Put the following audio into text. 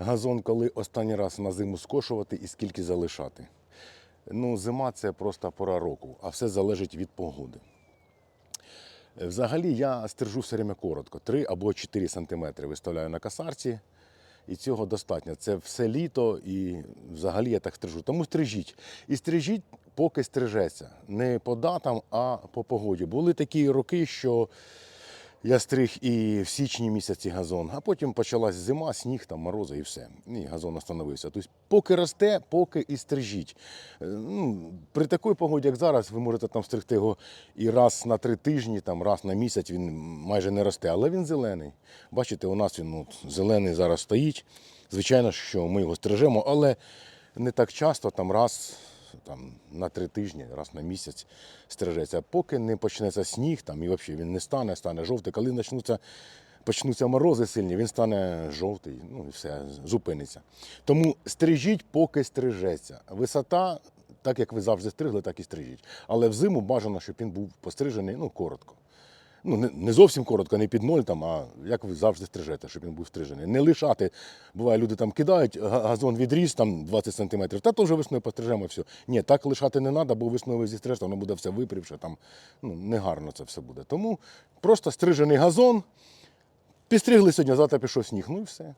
газон, коли останній раз на зиму скошувати і скільки залишати. Ну, зима це просто пора року, а все залежить від погоди. Взагалі я стержу все время коротко, 3 або 4 сантиметри виставляю на касарці, і цього достатньо. Це все літо і взагалі я так стрижу. Тому стрижіть. І стрижіть, поки стрижеться. Не по датам, а по погоді. Були такі роки, що я стриг і в січні місяці газон, а потім почалась зима, сніг, там, морози і все. І газон остановився. Тобто, поки росте, поки і стрижіть. Е, Ну, при такій погоді, як зараз, ви можете там стригти його і раз на три тижні, там, раз на місяць він майже не росте, але він зелений. Бачите, у нас він от, зелений зараз стоїть. Звичайно, що ми його стрижемо, але не так часто, там раз там, на три тижні, раз на місяць стрижеться. Поки не почнеться сніг, там, і взагалі він не стане, стане жовтий. Коли почнуться, почнуться морози сильні, він стане жовтий, ну і все, зупиниться. Тому стрижіть, поки стрижеться. Висота, так як ви завжди стригли, так і стрижіть. Але взиму бажано, щоб він був пострижений ну, коротко. Ну, не, зовсім коротко, не під ноль, там, а як ви завжди стрижете, щоб він був стрижений. Не лишати. Буває, люди там кидають, газон відріз там 20 сантиметрів, та теж весною пострижемо все. Ні, так лишати не треба, бо весною зістрижете, воно буде все випрівше, там ну, негарно це все буде. Тому просто стрижений газон, підстригли сьогодні, завтра пішов сніг. Ну і все.